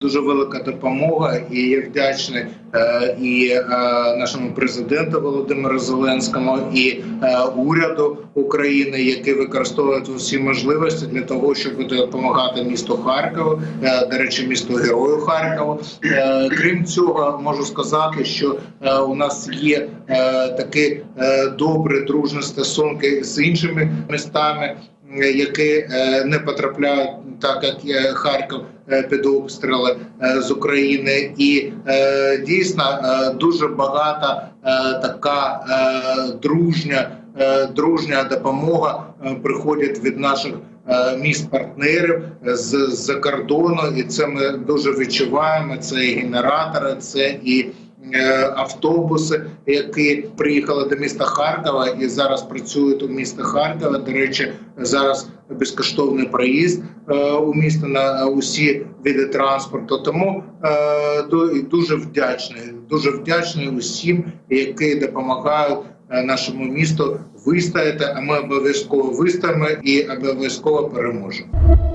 Дуже велика допомога, і я вдячний е, і е, нашому президенту Володимиру Зеленському, і е, уряду України, які використовують усі можливості для того, щоб допомагати місту Харкову. Е, до речі, місту герою Харкову. Е, крім цього, можу сказати, що е, у нас є е, такі е, добрі дружні стосунки з іншими містами які е, не потрапляють, так як е, Харків е, під обстріли е, з України, і е, дійсно е, дуже багата е, така е, дружня, е, дружня допомога е, приходить від наших. е, Міст партнерів з з-за кордону, і це ми дуже відчуваємо. Це і генератори, це і е, автобуси, які приїхали до міста Харкова і зараз працюють у місті Харкова. До речі, зараз безкоштовний проїзд е, у місто на усі види транспорту. Тому е, дуже вдячний, дуже вдячний усім, які допомагають е, нашому місту вистояти. А ми обов'язково вистоїмо і обов'язково переможемо.